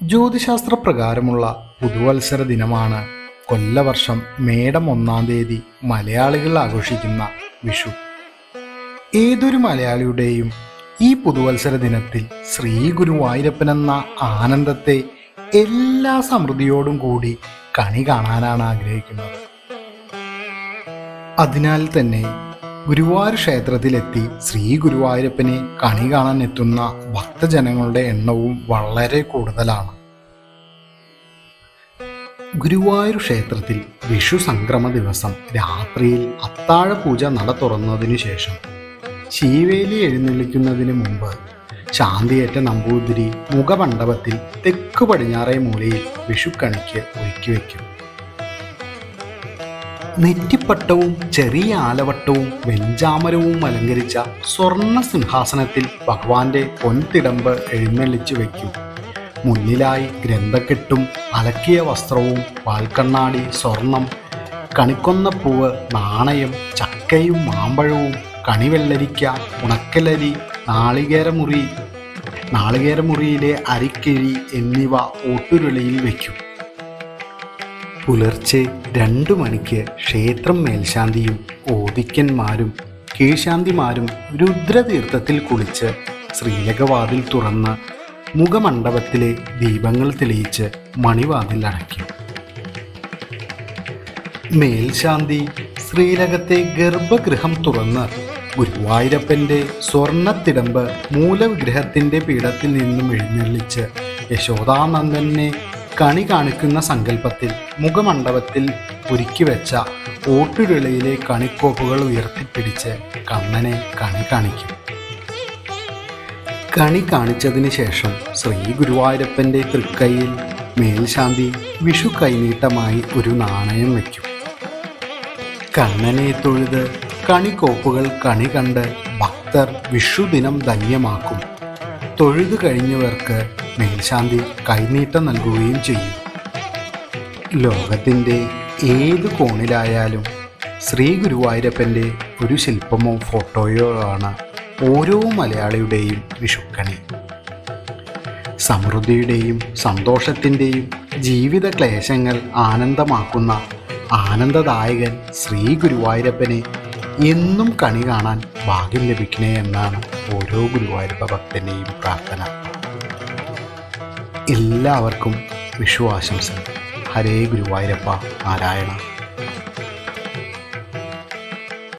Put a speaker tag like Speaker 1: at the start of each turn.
Speaker 1: ജ്യോതിശാസ്ത്ര പ്രകാരമുള്ള പുതുവത്സര ദിനമാണ്. കൊല്ലവർഷം മേടം ഒന്നാം തീയതി മലയാളികൾ ആഘോഷിക്കുന്ന വിഷു. ഏതൊരു മലയാളിയുടെയും ഈ പുതുവത്സര ദിനത്തിൽ ശ്രീ ഗുരുവായൂരപ്പൻ എന്ന ആനന്ദത്തെ എല്ലാ സമൃദ്ധിയോടും കൂടി കണി കാണാനാണ് ആഗ്രഹിക്കുന്നത്. അതിനാൽ തന്നെ ഗുരുവായൂർ ക്ഷേത്രത്തിലെത്തി ശ്രീ ഗുരുവായൂരപ്പനെ കണി കാണാൻ എത്തുന്ന ഭക്തജനങ്ങളുടെ എണ്ണവും വളരെ കൂടുതലാണ്. ഗുരുവായൂർ ക്ഷേത്രത്തിൽ വിഷു സംക്രമ ദിവസം രാത്രിയിൽ അത്താഴ പൂജ നട തുറന്നതിനു ശേഷം ശീവേലി എഴുന്നള്ളിക്കുന്നതിന് മുമ്പ് ശാന്തിയേറ്റ നമ്പൂതിരി മുഖമണ്ഡപത്തിൽ തെക്കു പടിഞ്ഞാറേ മൂലയിൽ വിഷുക്കണിക്ക് ഒരുക്കി വയ്ക്കും. നെറ്റിപ്പട്ടവും ചെറിയ ആലവട്ടവും വെഞ്ചാമരവും അലങ്കരിച്ച സ്വർണ സിംഹാസനത്തിൽ ഭഗവാന്റെ പൊൻതിടമ്പ് എഴുന്നള്ളിച്ചു വയ്ക്കും മുന്നിലായി ഗ്രന്ഥക്കെട്ടും അലക്കിയ വസ്ത്രവും പാൽക്കണ്ണാടി സ്വർണം കണിക്കൊന്നപ്പൂവ് നാണയം ചക്കയും മാമ്പഴവും കണിവെള്ളരിക്ക ഉണക്കലരി നാളികേരമുറി നാളികേരമുറിയിലെ അരിക്കിഴി എന്നിവ ഓട്ടുരുളിയിൽ വയ്ക്കും പുലർച്ചെ രണ്ടു മണിക്ക് ക്ഷേത്രം മേൽശാന്തിയും ഓദിക്കന്മാരും കീഴ്ശാന്തിമാരും രുദ്രതീർത്ഥത്തിൽ കുളിച്ച് ശ്രീലകവാതിൽ തുറന്ന് മുഖമണ്ഡപത്തിലെ ദീപങ്ങൾ തെളിയിച്ച് മണിവാതിൽ അടയ്ക്കും. മേൽശാന്തി ശ്രീലകത്തെ ഗർഭഗൃഹം തുറന്ന് ഗുരുവായൂരപ്പന്റെ സ്വർണത്തിടമ്പ് മൂലവിഗ്രഹത്തിന്റെ പീഠത്തിൽ നിന്നും എഴുന്നള്ളിച്ച് യശോദാനന്ദനെ കണി കാണിക്കുന്ന സങ്കല്പത്തിൽ മുഖമണ്ഡപത്തിൽ ഒരുക്കി വെച്ച ഓട്ടുരുളയിലെ കണിക്കോപ്പുകൾ ഉയർത്തിപ്പിടിച്ച് കണ്ണനെ കണി കാണിക്കും. കണി കാണിച്ചതിന് ശേഷം ശ്രീ ഗുരുവായൂരപ്പന്റെ തൃക്കൈയിൽ മേൽശാന്തി വിഷു കൈനീട്ടമായി ഒരു നാണയം വയ്ക്കും. കണ്ണനെ തൊഴുത് കണിക്കോപ്പുകൾ കണി കണ്ട് ഭക്തർ വിഷുദിനം ധന്യമാക്കും. തൊഴുതു കഴിഞ്ഞവർക്ക് മേൽശാന്തി കൈനീട്ടം നൽകുകയും ചെയ്യും. ലോകത്തിന്റെ ഏത് കോണിലായാലും ശ്രീ ഗുരുവായൂരപ്പന്റെ ഒരു ശില്പമോ ഫോട്ടോയോ ആണ് ഓരോ മലയാളിയുടെയും വിഷുക്കണി. സമൃദ്ധിയുടെയും സന്തോഷത്തിന്റെയും ജീവിത ക്ലേശങ്ങൾ ആനന്ദമാക്കുന്ന ആനന്ദദായകൻ ശ്രീ ഗുരുവായൂരപ്പനെ എന്നും കണി കാണാൻ ഭാഗ്യം ലഭിക്കണേ എന്നാണ് ഓരോ ഗുരുവായൂരപ്പ ഭക്തന്റെയും പ്രാർത്ഥന. എല്ലാവർക്കും വിഷു ആശംസകൾ ഹരേ ഗുരുവായൂരപ്പ നാരായണ.